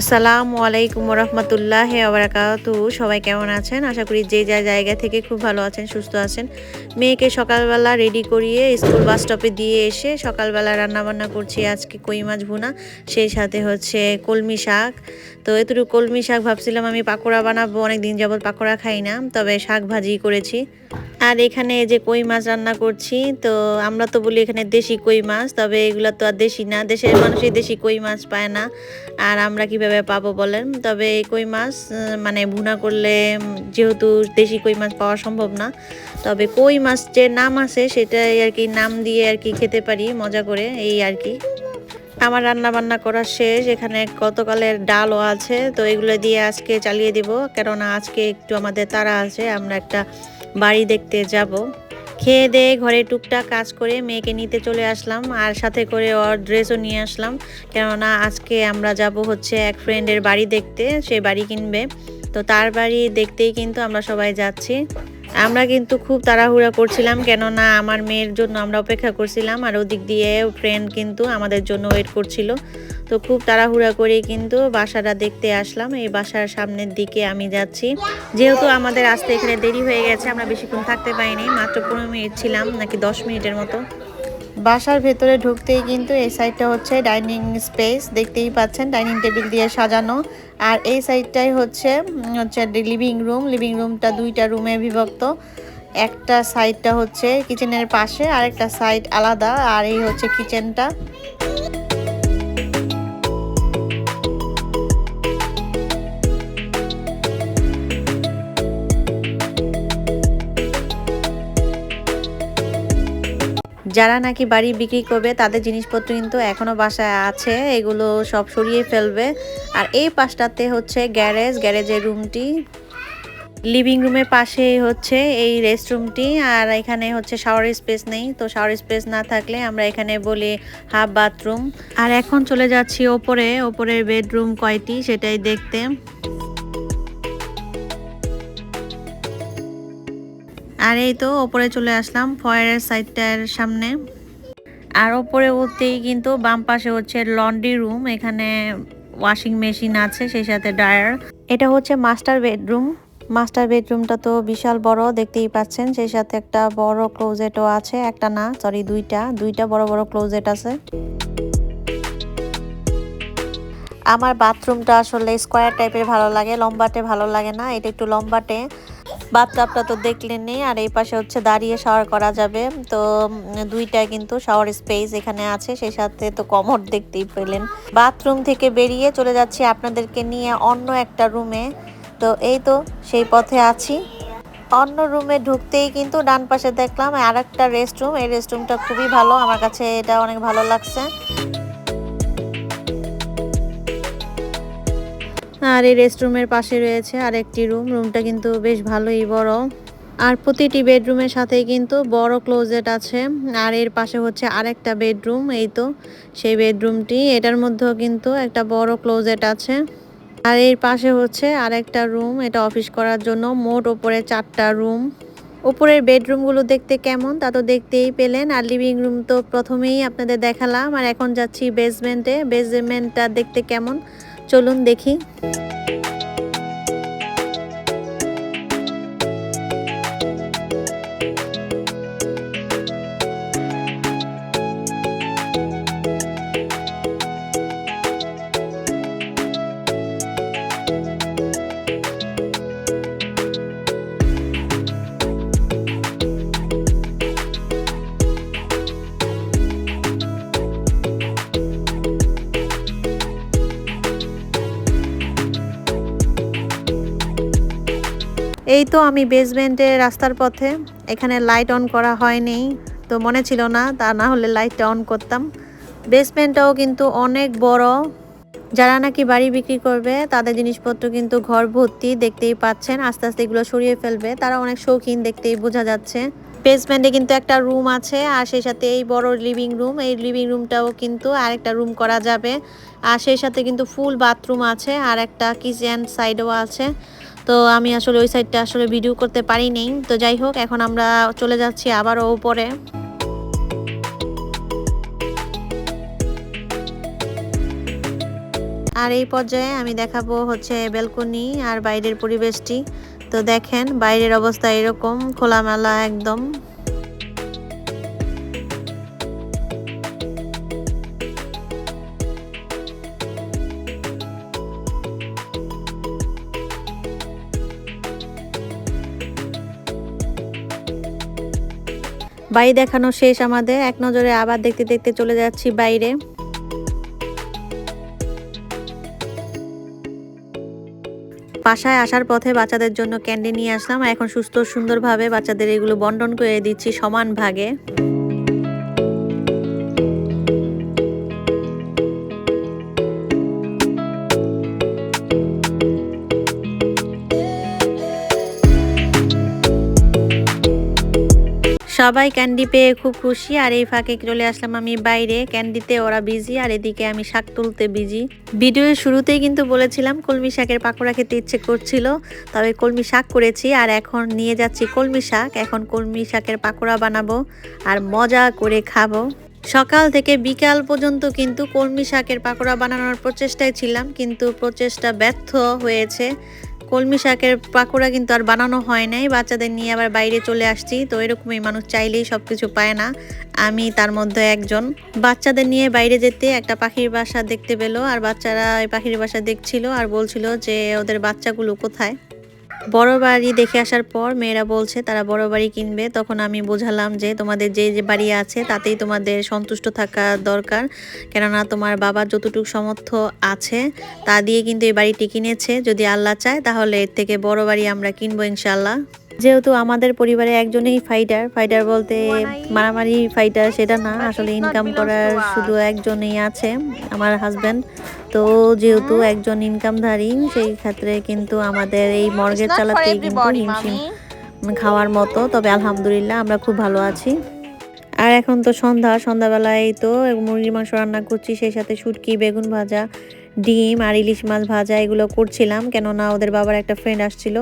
আসসালামু আলাইকুম রহমতুল্লাহ আবরাকাতু সবাই কেমন আছেন? আশা করি যে যা জায়গা থেকে খুব ভালো আছেন, সুস্থ আছেন। মেয়েকে সকালবেলা রেডি করিয়ে স্কুল বাস স্টপে দিয়ে এসে সকালবেলা রান্নাবান্না করছি আজকে কই মাছ ভুনা, সেই সাথে হচ্ছে কলমি শাক। তো এতটুকু কলমি শাক ভাবছিলাম আমি পাকোড়া বানাবো অনেক দিন যাবত পাকোড়া খাই না, তবে শাক ভাজি করেছি। আর এখানে যে কই মাছ রান্না করছি, তো আমরা তো বলি এখানে দেশি কই মাছ, তবে এগুলো তো আর দেশি না। দেশের মানুষই দেশি কই মাছ পায় না, আর আমরা কীভাবে পাবো বলেন? তবে এই কই মাছ মানে ভুনা করলে যেহেতু দেশি কই মাছ পাওয়া সম্ভব না, তবে কই মাছ যে নাম আছে, সেটাই আর কি নাম দিয়ে আর কি খেতে পারি, মজা করে, এই আর কি। আমার রান্না বান্না করা শেষ, এখানে গতকালের ডালও আছে, তো এগুলো দিয়ে আজকে চালিয়ে দিব, কেননা আজকে একটু আমাদের তাড়া আছে, আমরা একটা বাড়ি দেখতে যাব। খেয়ে দিয়ে ঘরে টুকটাক কাজ করে মেয়েকে নিতে চলে আসলাম আর সাথে করে ওর ড্রেসও নিয়ে আসলাম। কেননা আজকে আমরা যাব হচ্ছে এক ফ্রেন্ডের বাড়ি দেখতে, সে বাড়ি কিনবে। তো তার বাড়ি দেখতেই কিন্তু আমরা সবাই যাচ্ছি। আমরা কিন্তু খুব তাড়াহুড়া করছিলাম, কেননা আমার মেয়ের জন্য আমরা অপেক্ষা করছিলাম আর ওদিক দিয়ে ফ্রেন্ড কিন্তু আমাদের জন্য ওয়েট করছিল। তো খুব তাড়াহুড়া করে কিন্তু বাসাটা দেখতে আসলাম। এই বাসার সামনের দিকে আমি যাচ্ছি। যেহেতু আমাদের আসতে এখানে দেরি হয়ে গেছে, আমরা বেশিক্ষণ থাকতে পারিনি। মাত্র পনেরো মিনিট ছিলাম, নাকি দশ মিনিটের মতো। বাসার ভেতরে ঢুকতেই কিন্তু এই সাইডটা হচ্ছে ডাইনিং স্পেস। দেখতেই পাচ্ছেন, ডাইনিং টেবিল দিয়ে সাজানো। আর এই সাইডটাই হচ্ছে হচ্ছে লিভিং রুম লিভিং রুমটা দুইটা রুমে বিভক্ত। একটা সাইডটা হচ্ছে কিচেনের পাশে আর একটা সাইড আলাদা। আর এই হচ্ছে কিচেনটা যারা নাকি বাড়ি বিক্রি করবে, তাদের জিনিসপত্র কিন্তু এখনও বাসায় আছে, এগুলো সব সরিয়ে ফেলবে। আর এই পাশটাতে হচ্ছে গ্যারেজ, গ্যারেজের রুমটি। লিভিং রুমের পাশেই হচ্ছে এই রেস্টরুমটি, আর এখানে হচ্ছে শাওয়ার স্পেস নেই। তো শাওয়ার স্পেস না থাকলে আমরা এখানে বলি হাফ বাথরুম। আর এখন চলে যাচ্ছি ওপরে, ওপরের বেডরুম কয়টি সেটাই দেখতে। আর এই তো ওপরে চলে আসলাম ফয়ারের সাইডটার সামনে। আর ওপরে উঠতেই কিন্তু বাম পাশে হচ্ছে লন্ড্রি রুম, এখানে ওয়াশিং মেশিন আছে, সেই সাথে ড্রায়ার। এটা হচ্ছে মাস্টার বেডরুম। মাস্টার বেডরুমটা তো বিশাল বড়, দেখতেই পাচ্ছেন। সেই সাথে একটা বড় ক্লোজেটও আছে, একটা না সরি দুইটা। দুইটা বড় বড় ক্লোজেট আছে। আমার বাথরুমটা আসলে স্কোয়ার টাইপের ভালো লাগে, লম্বাটে ভালো লাগে না, এটা একটু লম্বাটে। বাথটাবটা তো দেখলেন দেখলেনই, আর এই পাশে হচ্ছে দাঁড়িয়ে শাওয়ার করা যাবে। তো দুইটা কিন্তু শাওয়ার স্পেস এখানে আছে, সেই সাথে তো কমোড দেখতেই পেলেন। বাথরুম থেকে বেরিয়ে চলে যাচ্ছি আপনাদেরকে নিয়ে অন্য একটা রুমে তো, এই তো, সেই পথে আছি। অন্য রুমে ঢুকতেই কিন্তু ডান পাশে দেখলাম আর একটা রেস্টরুম এই রেস্টরুমটা খুবই ভালো, আমার কাছে এটা অনেক ভালো লাগছে। আর এই রেস্টরুমের পাশে রয়েছে আরেকটি রুম রুমটা কিন্তু বেশ ভালোই বড়। আর প্রতিটি বেডরুমের সাথেই কিন্তু বড় ক্লোজেট আছে। আর এর পাশে হচ্ছে আরেকটা বেডরুম এই তো সেই বেডরুমটি এটার মধ্যেও কিন্তু একটা বড় ক্লোজেট আছে। আর এর পাশে হচ্ছে আরেকটা রুম এটা অফিস করার জন্য মোট ওপরে চারটা রুম উপরের বেডরুমগুলো দেখতে কেমন তা তো দেখতেই পেলেন। আর লিভিং রুম তো প্রথমেই আপনাদের দেখালাম। আর এখন যাচ্ছি বেসমেন্টে বেসমেন্টটা দেখতে কেমন? চলুন দেখি। এই তো আমি বেসমেন্টের রাস্তার পথে। এখানে লাইট অন করা হয়নি, তো মনে ছিল না, তা না হলে লাইটটা অন করতাম। বেসমেন্টটাও কিন্তু অনেক বড়। যারা নাকি বাড়ি বিক্রি করবে, তাদের জিনিসপত্র কিন্তু ঘর ভর্তি দেখতেই পাচ্ছেন। আস্তে আস্তে এগুলো সরিয়ে ফেলবে। তারা অনেক শৌখিন দেখতেই বোঝা যাচ্ছে। বেসমেন্টে কিন্তু একটা রুম আছে, আর সেই সাথে এই বড় লিভিং রুম এই লিভিং রুমটাও কিন্তু আরেকটা রুম করা যাবে। আর সেই সাথে কিন্তু ফুল বাথরুম আছে, আর একটা কিচেন সাইডও আছে। তো আমি আসলে ওই সাইডটা আসলে ভিডিও করতে পারিনি। তো যাই হোক, এখন আমরা চলে যাচ্ছি আবারও উপরে। আর এই পর্যায়ে আমি দেখাবো হচ্ছে বেলকনি আর বাইরের পরিবেশটি। তো দেখেন, বাইরের অবস্থা এরকম, খোলামেলা একদম। বাড়ি দেখানো শেষ আমাদের। এক নজরে আবার দেখতে দেখতে চলে যাচ্ছি বাইরে। বাসায় আসার পথে বাচ্চাদের জন্য ক্যান্ডি নিয়ে আসলাম। এখন সুস্থ সুন্দরভাবে বাচ্চাদের এগুলো বন্টন করে দিচ্ছি সমান ভাগে। সবাই ক্যান্ডি পেয়ে খুব খুশি, আর এই ফাঁকে চলে আসলাম আমি বাইরে। ক্যান্ডিতে ওরা বিজি আর এদিকে আমি শাক তুলতে বিজি ভিডিওর শুরুতেই কিন্তু বলেছিলাম কলমি শাকের পাকোড়া খেতে ইচ্ছে করছিল, তবে কলমি শাক করেছি, আর এখন নিয়ে যাচ্ছি কলমি শাক। এখন কলমি শাকের পাকোড়া বানাবো, আর মজা করে খাব। সকাল থেকে বিকাল পর্যন্ত কিন্তু কলমি শাকের পাকোড়া বানানোর প্রচেষ্টায় ছিলাম, কিন্তু প্রচেষ্টা ব্যর্থ হয়েছে। কলমি শাকের পাকোড়া কিন্তু আর বানানো হয় নাই। বাচ্চাদের নিয়ে আবার বাইরে চলে আসছি। তো এরকমই মানুষ চাইলেই সব কিছু পায় না। আমি তার মধ্যে একজন। বাচ্চাদের নিয়ে বাইরে যেতে একটা পাখির বাসা দেখতে পেল। আর বাচ্চারা ওই পাখির বাসা দেখছিল আর বলছিল যে ওদের বাচ্চাগুলো কোথায়? বড় বাড়ি দেখে আসার পর মেয়েরা বলছে, তারা বড় বাড়ি কিনবে। তখন আমি বোঝালাম যে তোমাদের যে যে বাড়ি আছে, তাতেই তোমাদের সন্তুষ্ট থাকা দরকার। কেননা তোমার বাবার যতটুকু সামর্থ্য আছে, তা দিয়ে কিন্তু এই বাড়িটি কিনেছে। যদি আল্লাহ চায়, তাহলে এর থেকে বড় বাড়ি আমরা কিনবো ইনশাল্লাহ যেহেতু আমাদের পরিবারে একজনেই ফাইটার ফাইটার বলতে মারামারি ফাইটার সেটা না আসলে ইনকাম করার শুধু একজনই আছে আমার হাজব্যান্ড তো যেহেতু একজন ইনকামধারী সেই ক্ষেত্রে কিন্তু আমাদের এই মর্গের চালাতেই কিন্তু হিমশিম খাওয়ার মতো তবে আলহামদুলিল্লাহ আমরা খুব ভালো আছি। আর এখন তো সন্ধ্যা সন্ধ্যাবেলায় তো মুরগির মাংস রান্না করছি সেই সাথে শুটকি বেগুন ভাজা ডিম আর ইলিশ মাছ ভাজা এগুলো করছিলাম, কেননা ওদের বাবার একটা ফ্রেন্ড আসছিল।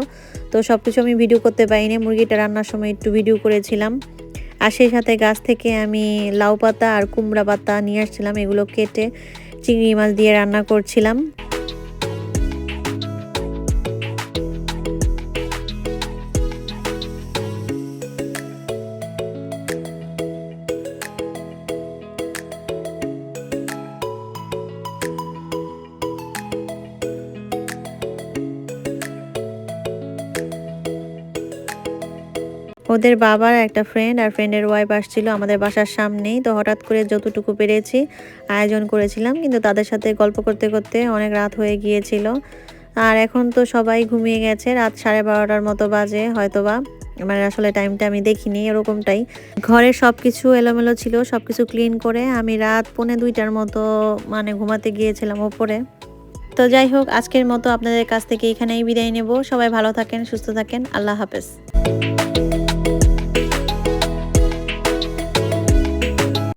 তো সব কিছু আমি ভিডিও করতে পারিনি, মুরগিটা রান্নার সময় একটু ভিডিও করেছিলাম। আর সেই সাথে গাছ থেকে আমি লাউ পাতা আর কুমড়া পাতা নিয়ে আসছিলাম, এগুলো কেটে চিংড়ি মাছ দিয়ে রান্না করছিলাম। ওদের বাবার একটা ফ্রেন্ড আর ফ্রেন্ডের ওয়াইফ আসছিল আমাদের বাসার সামনেই। তো হঠাৎ করে যতটুকু পেরেছি আয়োজন করেছিলাম, কিন্তু তাদের সাথে গল্প করতে করতে অনেক রাত হয়ে গিয়েছিল। আর এখন তো সবাই ঘুমিয়ে গেছে, রাত সাড়ে বারোটার মতো বাজে হয়তোবা। মানে আসলে টাইমটা আমি দেখিনি, এরকমটাই। ঘরের সব কিছু এলোমেলো ছিল সব কিছু ক্লিন করে আমি রাত পৌনে দুইটার মতো মানে ঘুমাতে গিয়েছিলাম ওপরে। তো যাই হোক, আজকের মতো আপনাদের কাছ থেকে এখানেই বিদায় নেব। সবাই ভালো থাকেন, সুস্থ থাকেন। আল্লাহ হাফেজ।